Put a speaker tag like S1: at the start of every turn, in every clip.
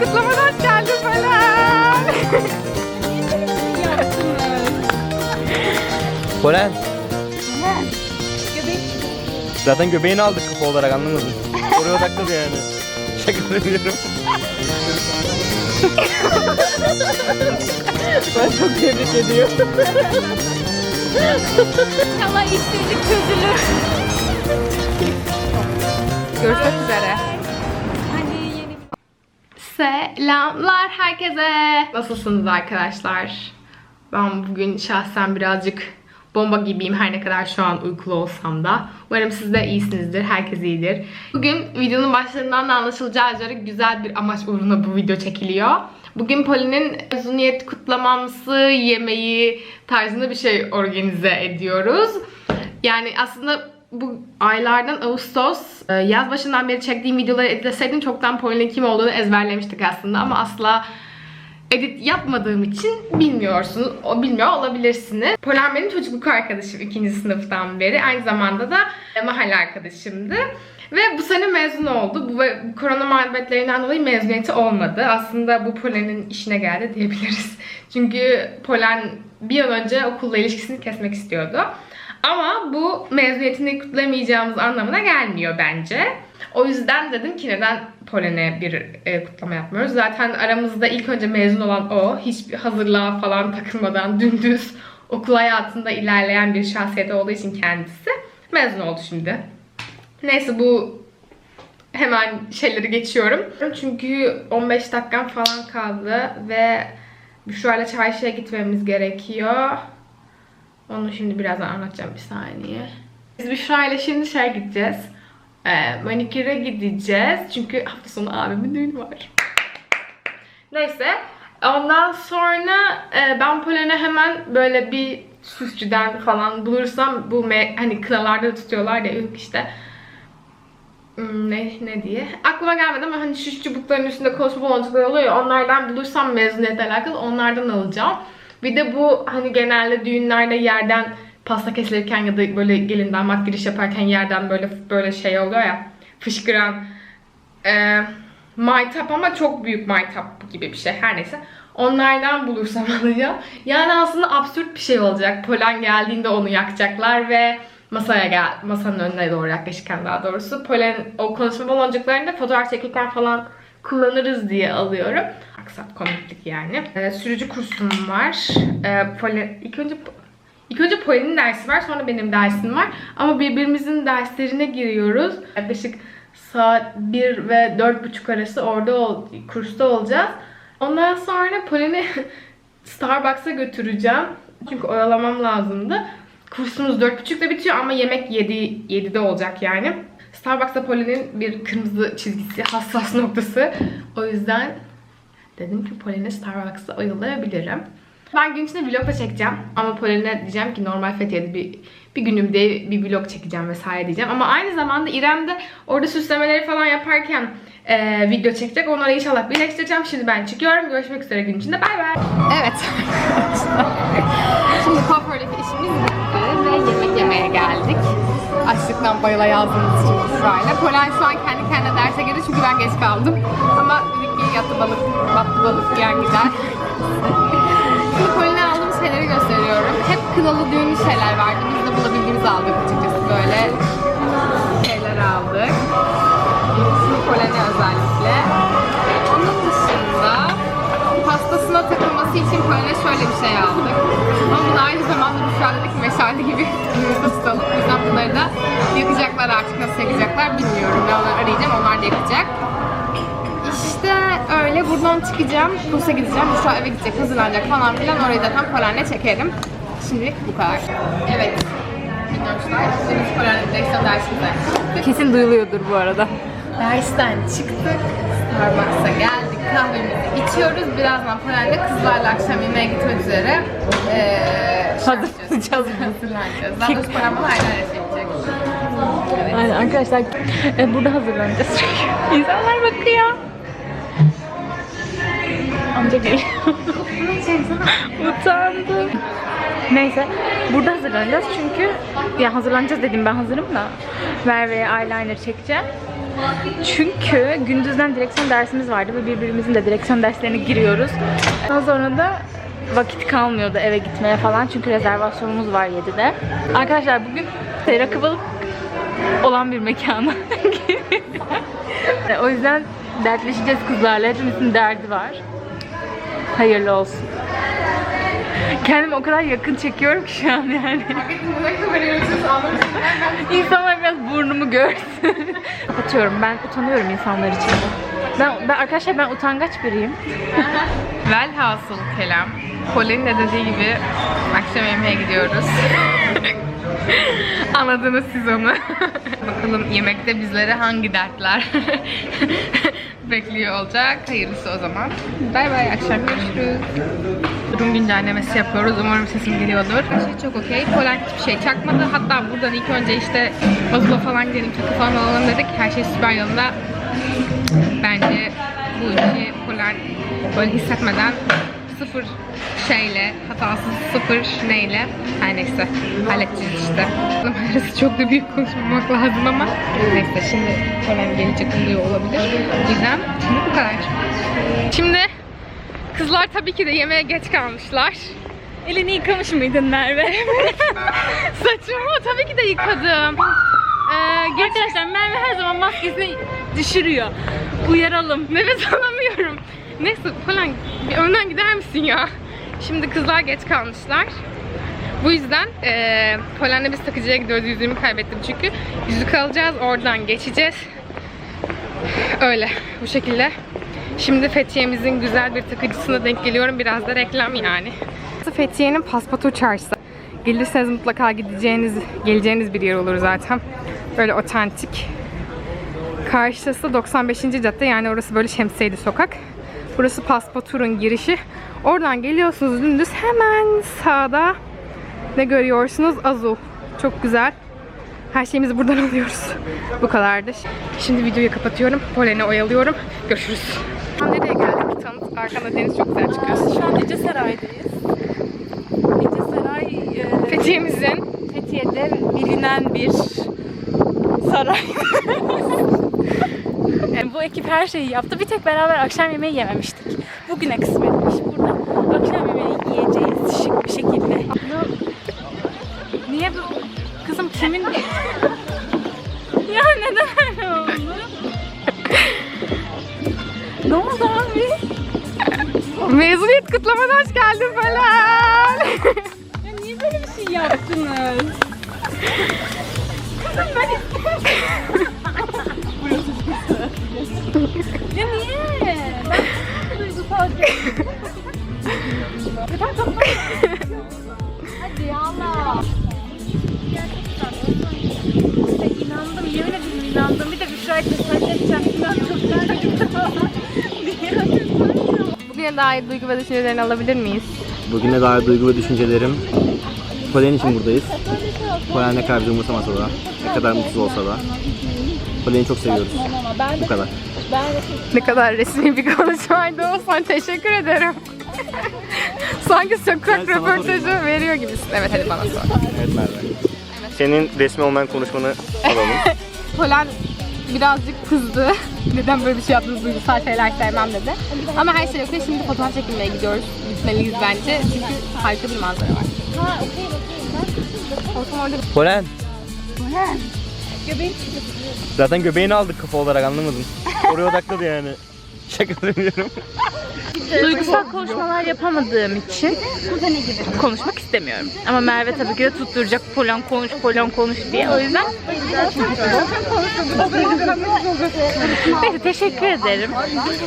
S1: kutlamana hoş geldin falan.
S2: Polen. Zaten göbeğini aldık kafa olarak anlamadın. Oraya odakladı yani. Şaka ediyorum.
S1: Ben çok tebrik ediyorum.
S3: İnşallah işsizlik çözülür.
S1: Görüşmek üzere. Selamlar herkese. Nasılsınız arkadaşlar? Ben bugün şahsen birazcık bomba gibiyim her ne kadar şu an uykulu olsam da. Umarım siz de iyisinizdir, herkes iyidir. Bugün videonun başlarından da anlaşılacağı üzere güzel bir amaç uğruna bu video çekiliyor. Bugün Poli'nin mezuniyet kutlamamsı yemeği tarzında bir şey organize ediyoruz. Yani aslında bu aylardan Ağustos e, yaz başından beri çektiğim videoları editleseydim çoktan Poli'nin kim olduğunu ezberlemiştik aslında ama asla edit yapmadığım için bilmiyorsunuz. O bilmiyor olabilirsiniz. Polen benim çocukluk arkadaşım ikinci sınıftan beri. Aynı zamanda da e, mahalle arkadaşımdı. Ve bu sene mezun oldu. Bu, korona muhabbetlerinden dolayı mezuniyeti olmadı. Aslında bu Polen'in işine geldi diyebiliriz. Çünkü Polen bir an önce okulla ilişkisini kesmek istiyordu. Ama bu mezuniyetini kutlamayacağımız anlamına gelmiyor bence. O yüzden dedim ki neden Polen'e bir e, kutlama yapmıyoruz. Zaten aramızda ilk önce mezun olan o. Hiçbir hazırlığa falan takılmadan dümdüz okul hayatında ilerleyen bir şahsiyeti olduğu için kendisi mezun oldu şimdi. Neyse bu hemen şeyleri geçiyorum. Çünkü 15 dakikam falan kaldı ve Büşra'yla çarşıya gitmemiz gerekiyor. Onu şimdi birazdan anlatacağım bir saniye. Biz Büşra ile şimdi şey gideceğiz. E, maniküre gideceğiz. Çünkü hafta sonu abimin düğünü var. Neyse. Ondan sonra e, ben Polen'e hemen böyle bir süsçüden falan bulursam bu hani kınalarda da tutuyorlar ya yok işte Hmm, ne, ne diye. Aklıma gelmedi ama hani şu çubukların üstünde konuşma baloncukları oluyor onlardan bulursam mezuniyetle alakalı onlardan alacağım. Bir de bu hani genelde düğünlerde yerden pasta kesilirken ya da böyle gelin damat giriş yaparken yerden böyle böyle şey oluyor ya fışkıran e, maytap ama çok büyük maytap gibi bir şey her neyse. Onlardan bulursam alacağım. Yani aslında absürt bir şey olacak. Polen geldiğinde onu yakacaklar ve masaya gel masanın önüne doğru yaklaşırken daha doğrusu polen o konuşma baloncuklarını da fotoğraf çekirken falan kullanırız diye alıyorum. Aksat komiklik yani. Ee, sürücü kursum var. Ee, polen ilk önce ilk önce Polen'in dersi var, sonra benim dersim var. Ama birbirimizin derslerine giriyoruz. Yaklaşık saat 1 ve 4.30 arası orada ol, kursta olacağız. Ondan sonra Polen'i Starbucks'a götüreceğim. Çünkü oyalamam lazımdı. Kursumuz 4.30'da bitiyor ama yemek 7 7'de olacak yani. Starbucks'ta Polen'in bir kırmızı çizgisi, hassas noktası. O yüzden dedim ki Polen'i Starbucks'ta oyalayabilirim. Ben gün içinde vlog da çekeceğim. Ama Polen'e diyeceğim ki normal Fethiye'de bir, bir günümde bir vlog çekeceğim vesaire diyeceğim. Ama aynı zamanda İrem de orada süslemeleri falan yaparken e, video çekecek. Onları inşallah birleştireceğim. Şimdi ben çıkıyorum. Görüşmek üzere gün içinde. Bay bay. Evet Şimdi kuafördeki işimiz bitti ve yemek yemeye geldik. Açlıktan bayıla yazdığımız için. Polen şu an kendi kendine derse girdi çünkü ben geç kaldım. Ama yatı balık, battı balık yiyen gider. Şimdi Polen'e aldığım şeyleri gösteriyorum. Hep kınalı düğünlü şeyler vardı. Biz de bulabildiğimizi aldık açıkçası böyle şeyler aldık. Şimdi Polen'e özellikle. Onun dışında pastasına takılması için Polen'e şöyle bir şey aldık. Ama bunu aynı zamanda Büşra dedi ki meşale gibi önümüzde tutalım. Yüzden bunları da yakacaklar artık. Nasıl yakacaklar bilmiyorum. Ben onları arayacağım. Onlar da yakacak. İşte öyle buradan çıkacağım. Kursa gideceğim. Büşra eve gidecek, hazırlanacak falan filan. Orayı zaten Polen'le çekerim. Şimdilik bu kadar. Evet. Minnoşlar, şimdi Polen'le direksiyon dersimize.
S3: Kesin duyuluyordur bu arada.
S1: Dersten çıktık. Starbucks'a geldik. Kahvemizi içiyoruz. Birazdan Polen'le kızlarla akşam yemeğe gitmek üzere. Ee,
S3: Hazırlanacağız.
S1: hazırlanacağız. Daha doğrusu Polen bana çekecek. Evet.
S3: Aynen arkadaşlar e, burada hazırlanacağız insanlar bakıyor. Amca geliyor. Utandım. Neyse burada hazırlanacağız çünkü ya hazırlanacağız dedim ben hazırım da Merve'ye eyeliner çekeceğim. Çünkü gündüzden direksiyon dersimiz vardı ve birbirimizin de direksiyon derslerine giriyoruz. Ondan sonra da vakit kalmıyordu eve gitmeye falan çünkü rezervasyonumuz var 7'de. Arkadaşlar bugün rakıbalık olan bir mekana O yüzden dertleşeceğiz kızlarla. Hepimizin derdi var. Hayırlı olsun. Kendimi o kadar yakın çekiyorum ki şu an yani. İnsanlar biraz burnumu görsün. Kapatıyorum. Ben utanıyorum insanlar için. Ben, ben arkadaşlar ben utangaç biriyim.
S1: Velhasıl kelam. Colin'in de dediği gibi akşam yemeğe gidiyoruz. Anladınız siz onu. Bakalım yemekte bizlere hangi dertler bekliyor olacak. Hayırlısı o zaman. Bay bay akşam görüşürüz. Durum güncellemesi yapıyoruz. Umarım sesim geliyordur. Her şey çok okey. Polen hiçbir şey çakmadı. Hatta buradan ilk önce işte Mazula falan gidelim, takı falan alalım dedik. Her şey süper yolunda. Bence bu işi Polen böyle hissetmeden sıfır şeyle, hatasız sıfır neyle her neyse halledeceğiz işte. Arası çok da büyük konuşmamak lazım ama neyse şimdi Polen gelecek oluyor olabilir. O yüzden şimdi bu kadar. Şimdi kızlar tabii ki de yemeğe geç kalmışlar.
S3: Elini yıkamış mıydın Merve?
S1: Saçımı tabii ki de yıkadım. Ee,
S3: Arkadaşlar Merve her zaman maskesini düşürüyor. Uyaralım.
S1: Nefes alamıyorum. Neyse falan bir önden gider misin ya? Şimdi kızlar geç kalmışlar. Bu yüzden eee Polen'le biz takıcıya gidiyoruz. Yüzüğümü kaybettim çünkü. Yüzük alacağız. Oradan geçeceğiz. Öyle. Bu şekilde. Şimdi Fethiye'mizin güzel bir takıcısına denk geliyorum. Biraz da reklam yani. Fethiye'nin Paspatur Çarşısı. Gelirseniz mutlaka gideceğiniz, geleceğiniz bir yer olur zaten. Böyle otantik. Karşısı 95. cadde yani orası böyle şemsiyeli sokak. Burası Paspatur'un girişi. Oradan geliyorsunuz dümdüz hemen sağda ne görüyorsunuz? Azul. Çok güzel. Her şeyimizi buradan alıyoruz. Bu kadardı. Şimdi videoyu kapatıyorum. Polen'i oyalıyorum. Görüşürüz. Nereye geldik? Tanıt. Arkanda deniz çok güzel çıkıyor.
S3: Şu an Ece Saray'dayız. Ece Saray e,
S1: Fethiye'mizin
S3: Fethiye'de bilinen bir saray. Yani bu ekip her şeyi yaptı. Bir tek beraber akşam yemeği yememiştik. Bugüne kısmetmiş. Burada akşam yemeği yiyeceğiz şık bir şekilde. Niye bu? Kızım kimin? ya neden öyle oldu? ne oldu abi?
S1: mezuniyet kutlamana hoş geldin falan.
S3: Ya niye böyle bir şey yaptınız? Kızım ben Ya niye? Ben duygusal Ben kapat. Hadi ya Allah. İnandım, yemin ederim inandım. Bir de Büşra'ya tesadüf edeceğim. İnan çok
S1: Bugüne dair duygu ve düşüncelerini alabilir miyiz?
S2: Bugüne dair duygu ve düşüncelerim. Polen için buradayız. Polen ne kadar bizi umursamasa da, ne kadar mutsuz olsa da. Polen'i çok seviyoruz. Bu kadar.
S1: Ne kadar resmi bir konuşmaydı Oğuzhan. Teşekkür ederim. Sanki sokak
S2: Ben sana
S1: röportajı veriyor gibisin. Evet hadi bana sor.
S2: Evet Merve. Senin resmi olmayan konuşmanı alalım.
S1: Polen birazcık kızdı. Neden böyle bir şey yaptınız duygusal şeyler sevmem dedi. Ama her şey okey. Şimdi fotoğraf çekilmeye gidiyoruz. Gitmeliyiz bence. Çünkü harika bir manzara var. Ortam orada
S2: Polen. Zaten göbeğini aldık kafa olarak anlamadın. Oraya odakladı yani. Şaka söylüyorum.
S3: Duygusal konuşmalar yapamadığım için konuşmak istemiyorum. Ama Merve tabii ki de tutturacak Polan konuş, Polan konuş diye. O yüzden Neyse teşekkür ederim.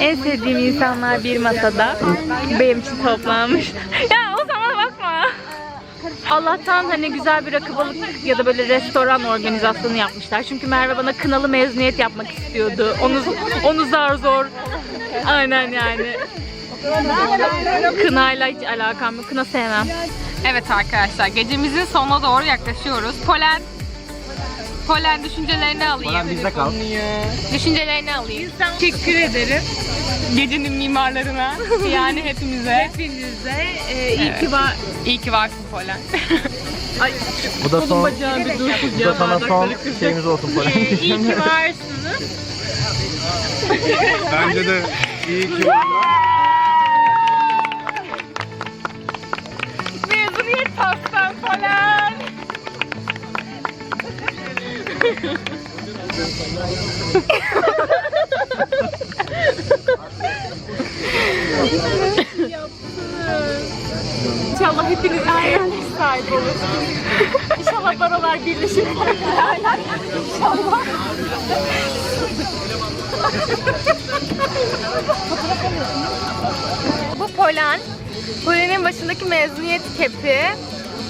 S3: En sevdiğim insanlar bir masada benim için toplanmış. ya. Allah'tan hani güzel bir rakıbalık ya da böyle restoran organizasyonu yapmışlar. Çünkü Merve bana kınalı mezuniyet yapmak istiyordu. Onu onu zar zor. Aynen yani. Kınayla hiç alakam yok. Kına sevmem.
S1: Evet arkadaşlar gecemizin sonuna doğru yaklaşıyoruz. Polen Polen düşüncelerini alayım.
S2: Polen bizde kal.
S1: Düşüncelerini alayım. Teşekkür ederim. Gecenin mimarlarına yani hepimize.
S3: Hepinize e, iyi ki var.
S1: İyi ki varsın Polen.
S2: Bu da son,
S3: bir dur
S2: bu da sana son şeyimiz olsun Polen.
S3: iyi ki varsınız.
S4: Bence de iyi ki
S1: Mezuniyet İnşallah hepiniz hayal sahibi olursunuz. İnşallah barolar birleşir. İnşallah. Bu Polen. Polen'in başındaki mezuniyet kepi.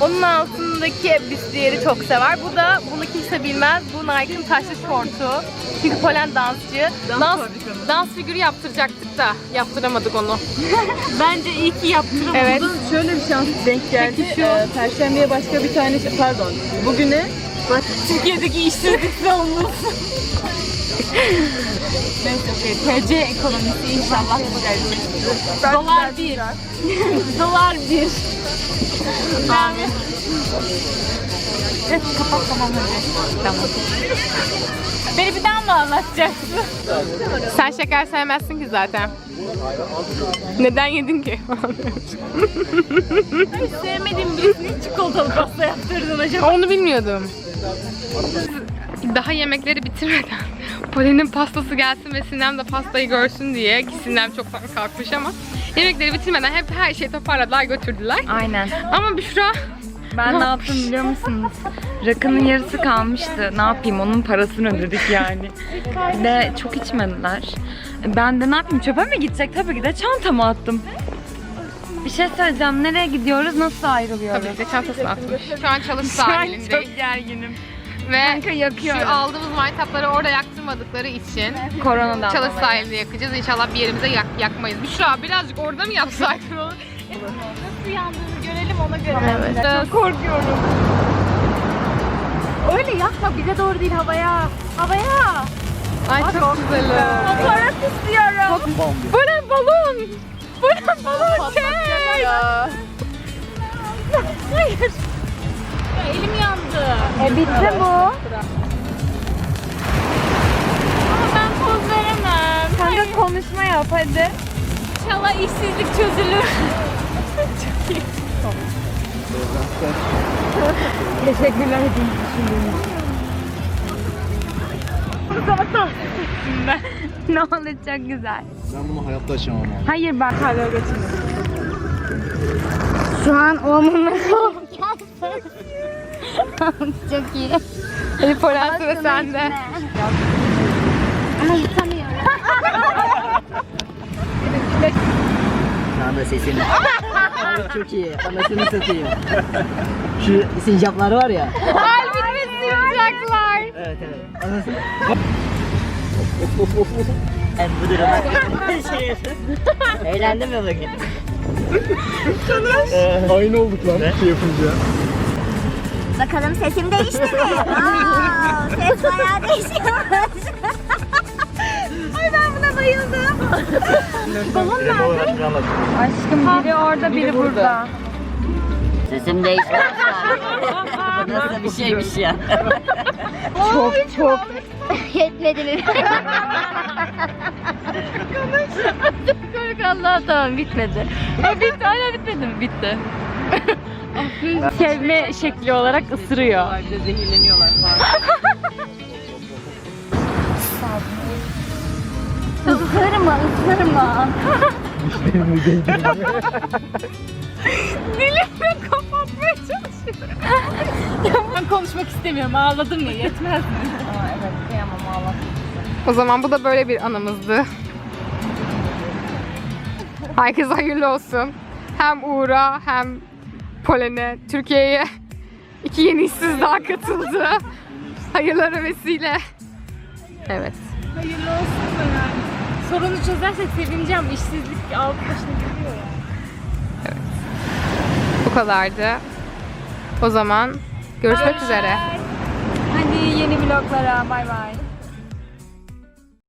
S1: Onun altındaki büstiyeri çok sever. Bu da bunu kimse bilmez. Bu Nike'ın taşlı şortu. Çünkü Polen dansçı. Dans, dans, figürü yaptıracaktık da yaptıramadık onu.
S3: Bence iyi ki yaptıramadım.
S1: Evet.
S5: Şöyle bir şans denk geldi. Ee, Perşembeye başka bir tane şey- pardon. Bugüne bak
S3: Türkiye'deki işsizlik olmuş. Neyse şey, TC ekonomisi inşallah düzelecek. Dolar bir. Dolar bir. Amin. Evet, kapat tamam hadi. Tamam. Beni bir daha mı anlatacaksın?
S1: Sen şeker sevmezsin ki zaten. Neden yedin ki?
S3: Hiç sevmediğim birisine çikolatalı pasta yaptırdın acaba.
S1: Onu bilmiyordum. Daha yemekleri bitirmeden Polen'in pastası gelsin ve Sinem de pastayı görsün diye ki Sinem çoktan kalkmış ama yemekleri bitirmeden hep her şeyi toparladılar götürdüler.
S6: Aynen.
S1: Ama Büşra
S6: Ben ne yaptım biliyor musunuz? Rakının yarısı kalmıştı. Ne yapayım onun parasını ödedik yani. Ve çok içmediler. Ben de ne yapayım çöpe mi gidecek? Tabii ki de çantama attım. Bir şey söyleyeceğim. Nereye gidiyoruz? Nasıl ayrılıyoruz?
S1: tabii ki de çantasını atmış. Şu an çalış sahilindeyiz.
S6: çok gerginim.
S1: Ve
S6: Kanka yakıyorum.
S1: şu aldığımız maytapları orada yaktırmadıkları için
S6: Koronadan
S1: çalış
S6: dolayı.
S1: sahilinde yakacağız. İnşallah bir yerimize yak yakmayız. Büşra birazcık orada mı yapsaydın onu?
S3: Nasıl yandığını görelim ona göre.
S1: Evet.
S3: Çok korkuyorum. Öyle yapma bize doğru değil havaya. Havaya.
S1: Ay çok güzel.
S3: Fotoğraf istiyorum.
S1: Bu ne balon? Bu ne balon çek?
S3: Hayır. Elim yandı.
S6: E bitti bu.
S3: Ama ben poz veremem.
S6: Kanka konuşma yap hadi.
S3: İnşallah işsizlik çözülür.
S6: Teşekkürler edin ne olacak güzel.
S4: Ben bunu hayatta açamam abi.
S6: Hayır ben hala
S7: Şu an ormana Çok iyi.
S1: Hadi Polen sıra sende.
S7: Ama yutamıyorum.
S5: Anda sesim. Ay, çok iyi. Anasını satayım. Şu sincaplar var ya.
S1: Kalbimi sıyıracaklar.
S5: Evet evet. Anasını. Evet bu duruma şey Eğlendin mi bugün?
S4: Aynı olduk lan şey yapınca.
S7: Bakalım sesim değişti mi? Aa, ses bayağı değişiyormuş. Ay ben buna bayıldım. Balon nerede?
S6: Aşkım biri orada biri burada.
S5: Sesim değişmiş. Bu nasıl bir şeymiş ya?
S6: Çok çok.
S7: Yetmedi mi?
S6: Kork Allah tamam bitmedi. Ha, bitti hala bitmedi mi? Bitti. Sevme şekli olarak ısırıyor.
S5: Ayrıca zehirleniyorlar falan.
S7: Isırma, ısırma.
S3: Dilimle kapatmaya çalışıyorum. ben konuşmak istemiyorum. Ağladım ya yetmez mi?
S6: evet kıyamam Allah.
S1: O zaman bu da böyle bir anımızdı. Herkese hayırlı olsun. Hem Uğur'a hem Polen'e, Türkiye'ye iki yeni işsiz daha katıldı. Hayırlara vesile. Evet.
S3: Hayırlı olsun yani. Sorunu çözersek sevineceğim. İşsizlik alt başına geliyor ya.
S1: Bu kadardı. O zaman görüşmek üzere.
S6: Hadi yeni vloglara bay bay.